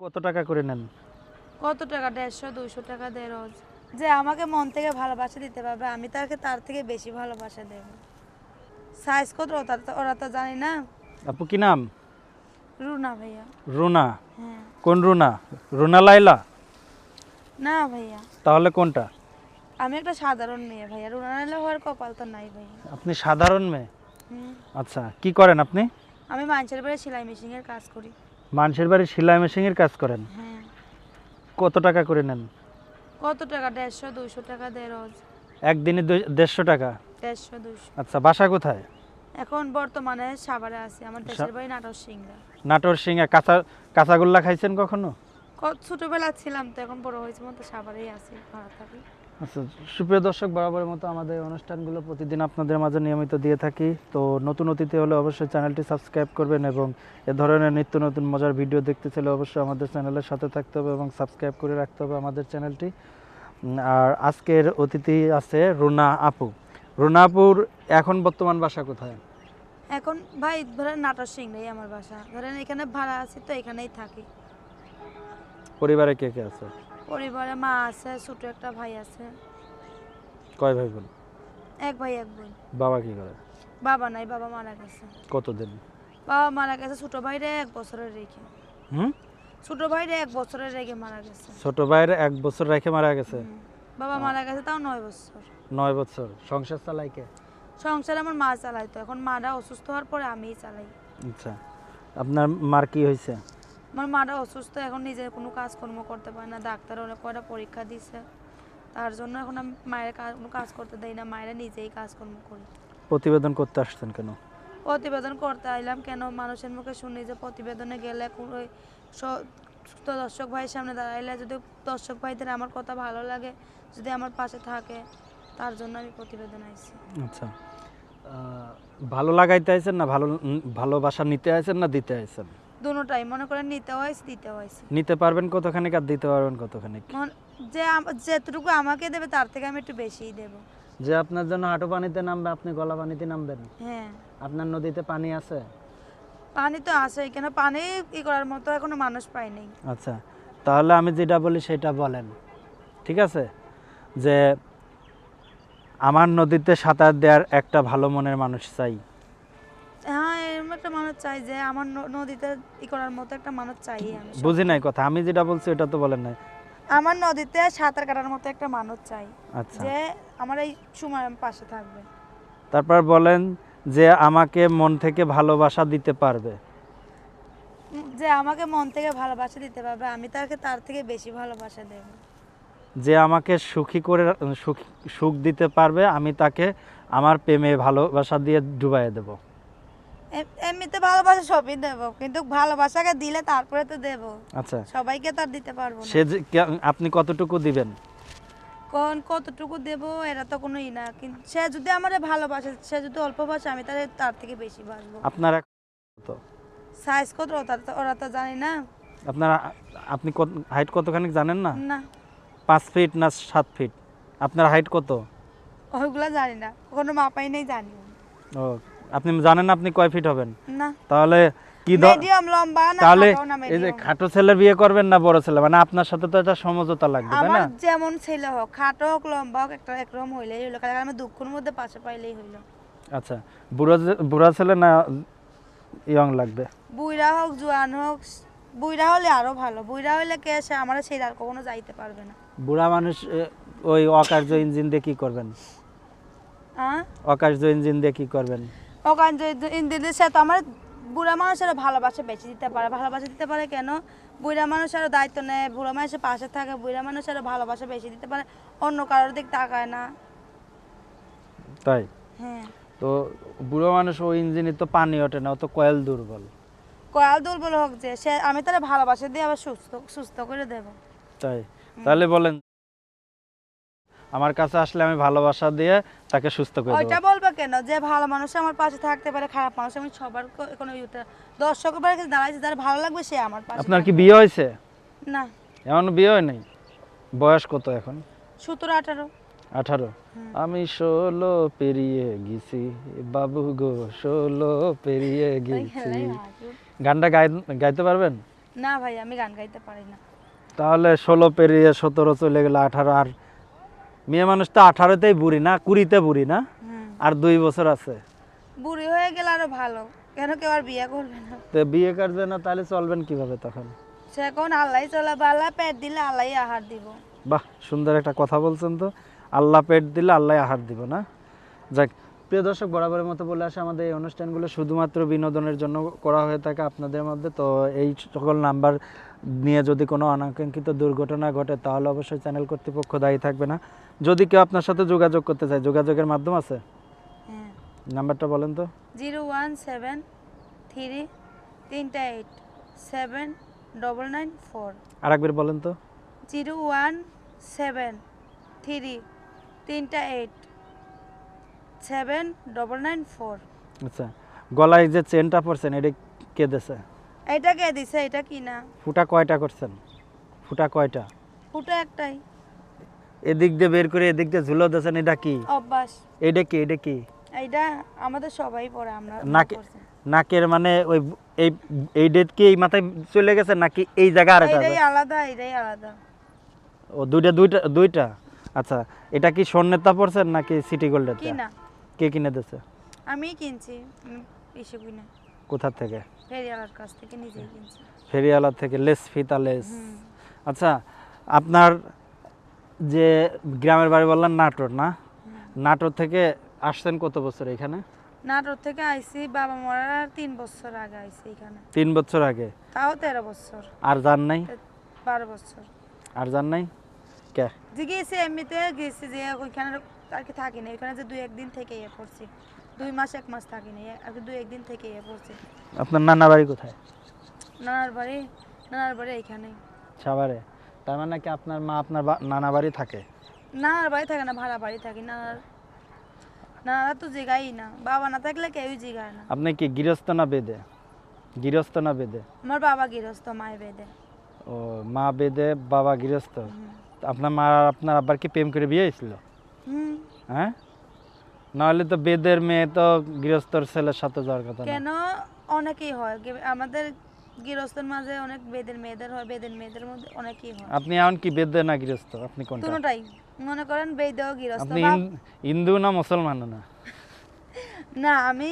কত টাকা করে নেন? কত টাকা? দেড়শো দুইশো টাকা দেয় রোজ। যে আমাকে মন থেকে ভালোবাসা দিতে পারবে আমি তাকে তার থেকে বেশি ভালোবাসা দেব। সাইজ কত? ওটা তো ওরা তো জানি না। আপু কি নাম? রুনা ভাইয়া। রুনা? হ্যাঁ। কোন রুনা? রুনা লাইলা না ভাইয়া। তাহলে কোনটা? আমি একটা সাধারণ মেয়ে ভাইয়া। রুনা নাইলে হওয়ার কপাল তো নাই ভাইয়া। আপনি সাধারণ মেয়ে? হুম। আচ্ছা কি করেন আপনি? আমি মানুষের বাড়ি সেলাই মেশিনের কাজ করি। মানুষের বাড়ি সেলাই মেশিনের কাজ করেন? হ্যাঁ। কত টাকা করে নেন? কত টাকা? দেড়শো দুইশো টাকা দেয় রোজ। একদিনে দুই- দেড়শো টাকা? দেড়শো দুইশো। আচ্ছা বাসা কোথায়? এখন বর্তমানে সাভারে আছি আমার দেশের বাড়ি নাটক সিংড়া। নাটোর সিংহা কাঁচা কাঁচাগোল্লা খাইছেন কখনো? কত ছোটবেলা ছিলাম তো এখন বড় হয়েছে মতো সাভারেই আছি ভাড়া থাকি আচ্ছা সুপ্রিয় দর্শক বরাবরের মতো আমাদের অনুষ্ঠানগুলো প্রতিদিন আপনাদের মাঝে নিয়মিত দিয়ে থাকি। তো নতুন অতিথি হলে অবশ্যই চ্যানেলটি সাবস্ক্রাইব করবেন এবং এ ধরনের নিত্য নতুন মজার ভিডিও দেখতে চাইলে অবশ্যই আমাদের চ্যানেলের সাথে থাকতে হবে এবং সাবস্ক্রাইব করে রাখতে হবে আমাদের চ্যানেলটি। আর আজকের অতিথি আছে রুনা আপু। রুনা আপুর এখন বর্তমান বাসা কোথায়? এখন ভাই ধরেন নাটক সিংড়াই আমার বাসা। ধরেন এখানে ভাড়া আছি তো এখানেই থাকি। পরিবারে কে কে আছে? পরিবারে মা আছে ছোট একটা ভাই আছে। কয় ভাই বোন এক ভাই এক বোন। বাবা কি করে? বাবা নাই বাবা মারা গেছে। কতদিন? বাবা মারা গেছে ছোট ভাইরে এক বছরের রেখে। হুম? ছোট ভাইরে এক বছরের রেখে মারা গেছে। ছোট ভাইয়ের এক বছর রেখে মারা গেছে? বাবা মারা গেছে তাও নয় বছর। নয় বছর। সংসার চালাই কে? সংসার আমার মা চালাইতো। এখন মারা অসুস্থ হওয়ার পরে আমিই চালাই। আচ্ছা। আপনার মার কি হয়েছে? আমার মারা অসুস্থ এখন নিজের কোনো কাজকর্ম করতে পারে না। ডাক্তার অনেক কয়টা পরীক্ষা দিছে? তার জন্য এখন আমি মায়ের কাজ কোনো কাজ করতে দেই না মায়েরা নিজেই কাজকর্ম করি। প্রতিবেদন করতে আসছেন কেন? প্রতিবেদন করতে আইলাম কেন? মানুষের মুখে শুনি যে প্রতিবেদনে গেলে কোনো তো দর্শক ভাইয়ের সামনে দাঁড়াইলে যদি দর্শক ভাইদের আমার কথা ভালো লাগে যদি আমার পাশে থাকে তার জন্য আমি প্রতিবেদন আইছি। আচ্ছা। ভালো লাগাইতে আইছেন না? ভালো ভালোবাসা নিতে আইছেন না দিতে আইছেন? দুটাই মনে করেন নিতে হয়েছে দিতে হয়েছে। নিতে পারবেন কতখানি আর দিতে পারবেন কতখানি যে যেটুকু আমাকে দেবে তার থেকে আমি একটু বেশিই দেবো। যে আপনার জন্য হাঁটু পানিতে নামবে আপনি গলা পানিতে নামবেন? হ্যাঁ। আপনার নদীতে পানি আছে? পানি তো আছে কেন পানি ই করার মতো এখনও মানুষ পাই নাই আচ্ছা তাহলে আমি যেটা বলি সেটা বলেন ঠিক আছে? যে আমার নদীতে সাঁতার দেওয়ার একটা ভালো মনের মানুষ চাই। একটা মানুষ চাই যে আমার নদীতে ই করার মতো একটা মানুষ চাই আমি বুঝি নাই কথা। আমি যেটা বলছি এটা তো বলেন নাই। আমার নদীতে সাঁতার কাটার মতো একটা মানুষ চাই আচ্ছা। যে আমার এই সময় পাশে থাকবে। তারপর বলেন যে আমাকে মন থেকে ভালোবাসা দিতে পারবে। যে আমাকে মন থেকে ভালোবাসা দিতে পারবে আমি তাকে তার থেকে বেশি ভালোবাসা দেব। যে আমাকে সুখী করে সুখ সুখ দিতে পারবে আমি তাকে আমার প্রেমে ভালোবাসা দিয়ে ডুবাইয়ে দেব। এমনিতে ভালোবাসা সবই দেব কিন্তু ভালোবাসাকে দিলে তারপরে তো দেব। আচ্ছা। সবাইকে তার দিতে পারব না। সে যে আপনি কতটুকু দিবেন? কোন কতটুকু দেব এটা তো কোনো ই না কিন্তু সে যদি আমার ভালোবাসে সে যদি অল্প বাসে আমি তাহলে তার থেকে বেশি বাসবো আপনার কত? সাইজ কত? ওটা তো ওরা তো জানি না। আপনার আপনি কত হাইট কতখানি জানেন না? না। পাঁচ ফিট না সাত ফিট? আপনার হাইট কত? ওইগুলো জানি না কোনো মাপাই নেই জানি। ও আপনি জানেন আপনি কয় ফিট হবেন? না। তাহলে কি মিডিয়াম লম্বা না তাহলে এই যে খাটো ছেলে বিয়ে করবেন না বড় ছেলে? মানে আপনার সাথে তো একটা সমঝোতা লাগবে তাই আমার না যেমন ছেলে হোক খাটো হোক লম্বা হোক একটা একরকম হইলেই হইল। কারণ আমি দুঃখের মধ্যে পাশে পাইলেই হইল। আচ্ছা বুড়ো বুড়া ছেলে না ইয়ং লাগবে? বুইরা হোক জোয়ান হোক বুইরা হলে আরও ভালো। বুইরা হইলে কে সে আমার সেই আর কখনো যাইতে পারবে না। বুড়া মানুষ ওই অকার্য ইঞ্জিন দিয়ে কি করবেন? অকার্য ইঞ্জিন দিয়ে কি করবেন? ওখান যে ইন্দিদের সে তো আমার বুড়া মানুষের ভালোবাসা বেশি দিতে পারে। ভালোবাসা দিতে পারে কেন? বুড়া মানুষেরও দায়িত্ব নেয় বুড়া মানুষের পাশে থাকে বুড়া মানুষেরও ভালোবাসা বেশি দিতে পারে অন্য কারোর দিক তাকায় না। তাই? হ্যাঁ। তো বুড়ো মানুষ ওই ইঞ্জিনে তো পানি ওঠে না ও তো কয়েল দুর্বল। কয়াল দুর্বল হোক যে সে আমি তাহলে ভালোবাসা দিয়ে আবার সুস্থ সুস্থ করে দেব। তাই? তাহলে বলেন আমার কাছে আসলে আমি ভালোবাসা দিয়ে তাকে সুস্থ করে ওইটা বলবে কেন? যে ভালো মানুষ আমার পাশে থাকতে পারে খারাপ মানুষ আমি সবার কোনো বাড়ি দাঁড়াইছে যারা ভালো লাগবে সে আমার পাশে আপনার কি বিয়ে হয়েছে? না। এমন বিয়ে হয় নাই? বয়স কত এখন? সতেরো আঠারো। আঠারো। হুম। আমি ষোলো পেরিয়ে গেছি বাবু গো ষোলো পেরিয়ে গেছি। গানটা গাই গাইতে পারবেন? না ভাই আমি গান গাইতে পারি না। তাহলে ষোলো পেরিয়ে সতেরো চলে গেলে আঠারো আর মেয়ে মানুষ তো আঠারোতেই বুড়ি না কুড়িতে বুড়ি না? আর দুই বছর আছে। বুড়ি হয়ে গেলে আরও ভালো। কেন কেউ আর বিয়ে করবে না? তো বিয়ে করবে না তাহলে চলবেন কীভাবে তখন? সে এখন আল্লাহ চলাবে আল্লাহ পেট দিলে আল্লাহ আহার দিব। বাহ সুন্দর একটা কথা বলছেন তো। আল্লাহ পেট দিলে আল্লাহ আহার দিব না? যাক প্রিয় দর্শক বরাবরের মতো বলে আসে আমাদের এই অনুষ্ঠানগুলো শুধুমাত্র বিনোদনের জন্য করা হয়ে থাকে আপনাদের মধ্যে। তো এই সকল নাম্বার নিয়ে যদি কোনো অনাকাঙ্ক্ষিত দুর্ঘটনা ঘটে তাহলে অবশ্যই চ্যানেল কর্তৃপক্ষ দায়ী থাকবে না। যদি কেউ আপনার সাথে যোগাযোগ করতে চায় যোগাযোগের মাধ্যম আছে? হ্যাঁ। নাম্বারটা বলেন তো। জিরো ওয়ান সেভেন থ্রি তিনটা eight seven double nine four. আরেকবার বলেন তো। জিরো ওয়ান সেভেন থ্রি তিনটা eight seven double nine four. আচ্ছা গলায় যে চেনটা পরছেন এটা কে দেছে? এটা কে দিছে? এটা কি না ফুটা কয়টা করছেন? ফুটা কয়টা? ফুটা একটাই। এদিক দিয়ে বের করে এদিক দিয়ে ঝুলো দিয়েছেন এটা কি? অভ্যাস। এটা কি এটা কি? এইটা আমাদের সবাই পড়ে আমরা নাকি- নাকের মানে ওই এই এই ডেট কি এই মাথায় চলে গেছে নাকি এই জায়গা আর এইটাই আলাদা এইটাই আলাদা। ও দুইটা দুইটা দুইটা? আচ্ছা এটা কি স্বর্ণেতা পড়ছেন নাকি সিটি কি গোল্ডের না কে কিনে দিয়েছে? আমি কিনছি বেশি কিনা কোথা থেকে? ফেরিয়ালার কাছ থেকে নিজেই কিনছি। ফেরিয়ালা থেকে লেস ফিতা লেস। আচ্ছা আপনার যে গ্রামের বাড়ি বললেন নাটোর না? নাটোর থেকে আসছেন কত বছর এখানে? নাটোর থেকে আইছি বাবা মরার তিন বছর আগে আইছি এখানে। তিন বছর আগে? তাও তেরো বছর। আর যান নাই? বারো বছর। আর যান নাই? কে? যে গেছি এমনিতে গেছি যে ওইখানে আর কি থাকি না ওইখানে যে দুই একদিন থেকে ইয়ে পড়ছি দুই মাস এক মাস থাকি না আর কি দুই একদিন থেকে ইয়ে পড়ছি আপনার নানা বাড়ি কোথায়? নানার বাড়ি নানার বাড়ি এইখানে সাভারে? তার মানে কি আপনার মা আপনার নানা বাড়ি থাকে? নানার বাড়ি থাকে না ভাড়া বাড়ি থাকি নানার। নানারা তো জিগাই না বাবা না থাকলে কেউই জিগায় না। আপনি কি গৃহস্থ না বেদে? গৃহস্থ না বেদে? আমার বাবা গৃহস্থ মায় বেদে। ও মা বেদে বাবা গৃহস্থ? আপনার মা আর আপনার আব্বার কি প্রেম করে বিয়ে হয়েছিল? হুম। হ্যাঁ? নাহলে তো বেদের মেয়ে তো গৃহস্থর ছেলের সাথে যাওয়ার কথা কেন? অনেকেই হয়। আমাদের গৃহস্থর মাঝে অনেক বেদের মেয়েদের হয় বেদের মেয়েদের মধ্যে অনেকেই হয়। আপনি এমন কি বেদে না গৃহস্থ? আপনি কোনটা? মনে করেন বেদেও গৃহস্থ আপনি হিন্দু না মুসলমান না? না আমি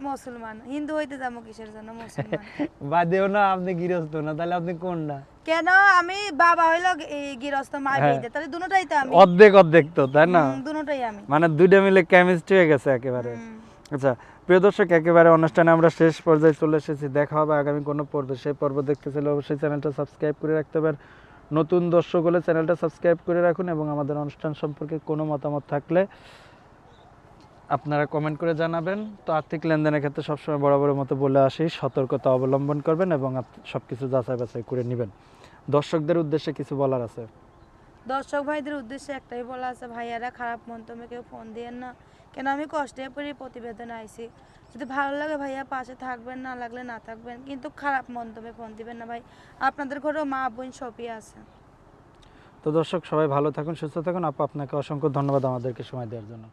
মুসলমান। হিন্দু হইতে যাব কিসের জন্য? মুসলমান। বাদেও না আপনি গৃহস্থ না তাহলে আপনি কোনটা? কেন? আমি বাবা হইল এই গৃহস্থ মা হ্যাঁ। বেদে। তাহলে দুটাই তো আমি। অর্ধেক অর্ধেক তো তাই না? দুটোটাই আমি। মানে দুইটা মিলে কেমিস্ট্রি হয়ে গেছে একেবারে। আচ্ছা প্রিয় দর্শক, একেবারে অনুষ্ঠানে আমরা শেষ পর্যায়ে চলে এসেছি। দেখা হবে আগামী কোনো পর্বে। সেই পর্ব দেখতে চাইলে অবশ্যই চ্যানেলটা সাবস্ক্রাইব করে রাখতে পারেন। নতুন দর্শক হলে চ্যানেলটা সাবস্ক্রাইব করে রাখুন এবং আমাদের অনুষ্ঠান সম্পর্কে কোনো মতামত থাকলে আপনারা কমেন্ট করে জানাবেন। তো আর্থিক লেনদেনের ক্ষেত্রে সবসময় বরাবরের মতো বলে আসি, সতর্কতা অবলম্বন করবেন এবং সব কিছু যাচাই বাছাই করে নেবেন। দর্শকদের উদ্দেশ্যে কিছু বলার আছে। দর্শক ভাইদের উদ্দেশ্যে একটাই বলা আছে, ভাইয়ারা, খারাপ মন্তব্যে কেউ ফোন দিয়েন না। কেন আমি কষ্টে পড়ে প্রতিবেদনে আইছি? যদি ভালো লাগে ভাইয়া, পাশে থাকবেন, না লাগলে না থাকবেন। কিন্তু খারাপ মন্তব্যে ফোন দিবেন না ভাই। আপনাদের ঘরেও মা, বোন সবই আছে। তো দর্শক, সবাই ভালো থাকুন, সুস্থ থাকুন। আপা, আপনাকে অসংখ্য ধন্যবাদ আমাদেরকে সময় দেওয়ার জন্য।